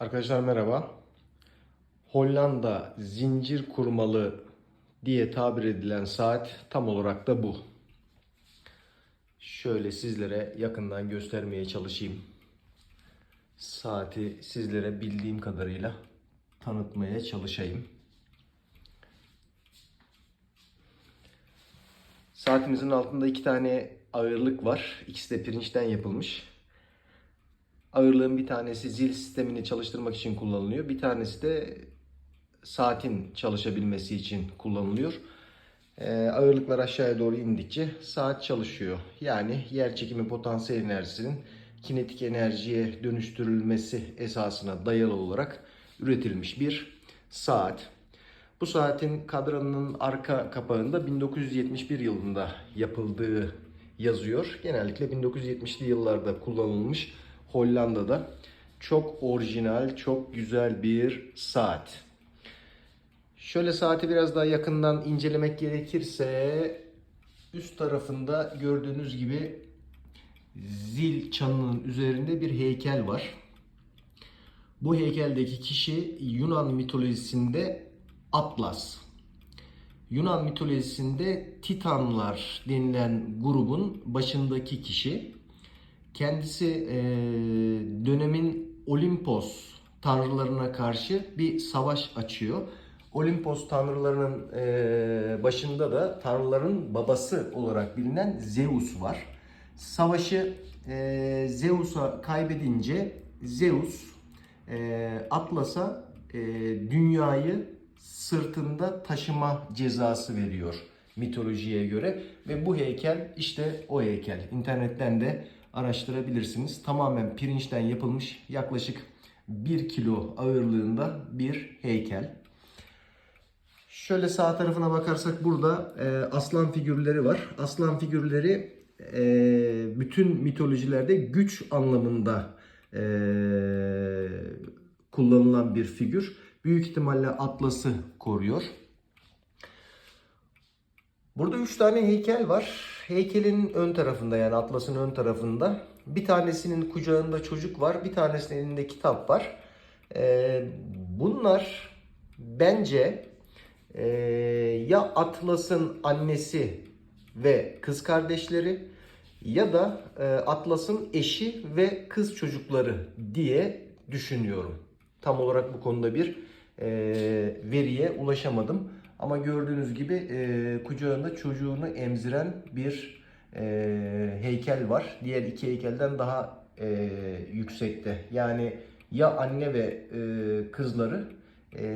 Arkadaşlar merhaba. Hollanda zincir kurmalı diye tabir edilen saat tam olarak da bu. Şöyle sizlere yakından göstermeye çalışayım. Saati sizlere bildiğim kadarıyla tanıtmaya çalışayım. Saatimizin altında iki tane ağırlık var. İkisi de pirinçten yapılmış. Ağırlığın bir tanesi zil sistemini çalıştırmak için kullanılıyor. Bir tanesi de saatin çalışabilmesi için kullanılıyor. Ee, ağırlıklar aşağıya doğru indikçe saat çalışıyor. Yani yer çekimi potansiyel enerjisinin kinetik enerjiye dönüştürülmesi esasına dayalı olarak üretilmiş bir saat. Bu saatin kadranının arka kapağında 1971 yılında yapıldığı yazıyor. Genellikle 1970'li yıllarda kullanılmış Hollanda'da. Çok orijinal, çok güzel bir saat. Şöyle saati biraz daha yakından incelemek gerekirse üst tarafında gördüğünüz gibi zil çanının üzerinde bir heykel var. Bu heykeldeki kişi Yunan mitolojisinde Atlas. Yunan mitolojisinde Titanlar denilen grubun başındaki kişi. Kendisi e, dönemin Olimpos tanrılarına karşı bir savaş açıyor. Olimpos tanrılarının e, başında da tanrıların babası olarak bilinen Zeus var. Savaşı e, Zeus'a kaybedince Zeus e, Atlas'a e, dünyayı sırtında taşıma cezası veriyor mitolojiye göre ve bu heykel işte o heykel. İnternetten de araştırabilirsiniz. Tamamen pirinçten yapılmış yaklaşık 1 kilo ağırlığında bir heykel. Şöyle sağ tarafına bakarsak burada e, aslan figürleri var. Aslan figürleri e, bütün mitolojilerde güç anlamında e, kullanılan bir figür. Büyük ihtimalle Atlas'ı koruyor. Burada üç tane heykel var. Heykelin ön tarafında yani Atlas'ın ön tarafında bir tanesinin kucağında çocuk var, bir tanesinin elinde kitap var. Ee, bunlar bence e, ya Atlas'ın annesi ve kız kardeşleri ya da e, Atlas'ın eşi ve kız çocukları diye düşünüyorum. Tam olarak bu konuda bir e, veriye ulaşamadım. Ama gördüğünüz gibi e, kucağında çocuğunu emziren bir e, heykel var. Diğer iki heykelden daha e, yüksekte. Yani ya anne ve e, kızları e,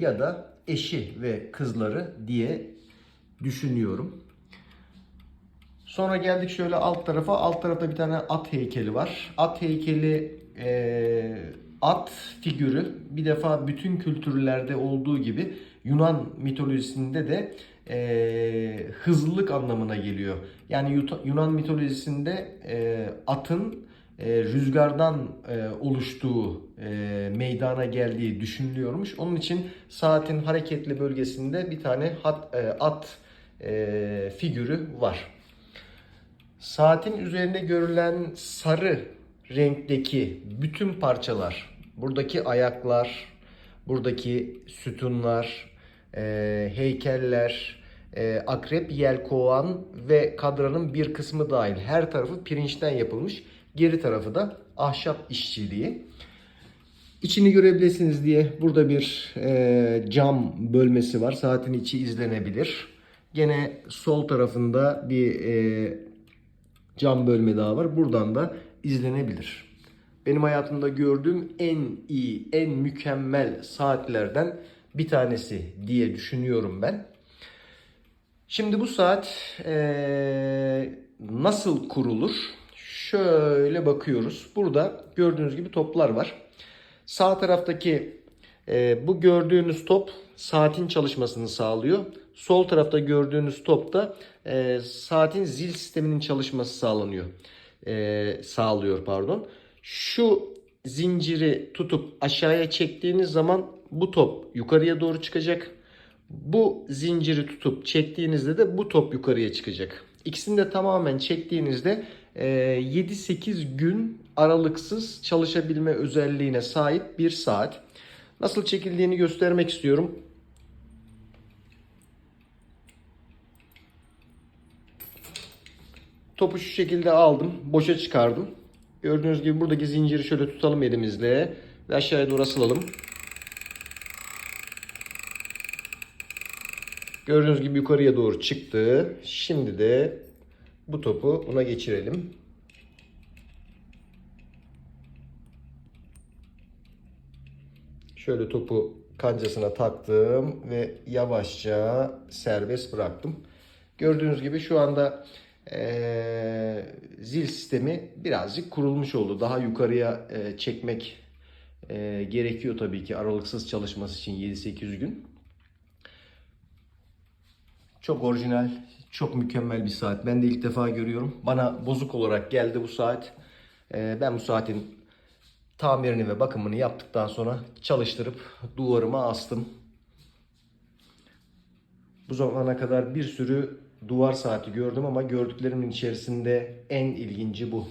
ya da eşi ve kızları diye düşünüyorum. Sonra geldik şöyle alt tarafa. Alt tarafta bir tane at heykeli var. At heykeli e, at figürü bir defa bütün kültürlerde olduğu gibi Yunan mitolojisinde de e, hızlılık anlamına geliyor. Yani Yunan mitolojisinde e, atın e, rüzgardan e, oluştuğu e, meydana geldiği düşünülüyormuş. Onun için saatin hareketli bölgesinde bir tane hat, e, at e, figürü var. Saatin üzerinde görülen sarı renkteki bütün parçalar, buradaki ayaklar, buradaki sütunlar, e, heykeller, e, akrep, yelkovan ve kadranın bir kısmı dahil her tarafı pirinçten yapılmış. Geri tarafı da ahşap işçiliği. İçini görebilirsiniz diye burada bir e, cam bölmesi var. Saatin içi izlenebilir. Gene sol tarafında bir e, cam bölme daha var. Buradan da izlenebilir. Benim hayatımda gördüğüm en iyi, en mükemmel saatlerden bir tanesi diye düşünüyorum ben. Şimdi bu saat eee, nasıl kurulur? Şöyle bakıyoruz. Burada gördüğünüz gibi toplar var. Sağ taraftaki e, bu gördüğünüz top saatin çalışmasını sağlıyor. Sol tarafta gördüğünüz top da e, saatin zil sisteminin çalışması sağlanıyor. E, sağlıyor pardon. Şu zinciri tutup aşağıya çektiğiniz zaman bu top yukarıya doğru çıkacak. Bu zinciri tutup çektiğinizde de bu top yukarıya çıkacak. İkisini de tamamen çektiğinizde e, 7-8 gün aralıksız çalışabilme özelliğine sahip bir saat. Nasıl çekildiğini göstermek istiyorum. Topu şu şekilde aldım. Boşa çıkardım. Gördüğünüz gibi buradaki zinciri şöyle tutalım elimizle. Ve aşağıya doğru asılalım. Gördüğünüz gibi yukarıya doğru çıktı. Şimdi de bu topu buna geçirelim. Şöyle topu kancasına taktım ve yavaşça serbest bıraktım. Gördüğünüz gibi şu anda eee, zil sistemi birazcık kurulmuş oldu. Daha yukarıya eee, çekmek eee, gerekiyor tabii ki aralıksız çalışması için 7-8 gün. Çok orijinal, çok mükemmel bir saat. Ben de ilk defa görüyorum. Bana bozuk olarak geldi bu saat. Eee, ben bu saatin tamirini ve bakımını yaptıktan sonra çalıştırıp duvarıma astım. Bu zamana kadar bir sürü duvar saati gördüm ama gördüklerimin içerisinde en ilginci bu.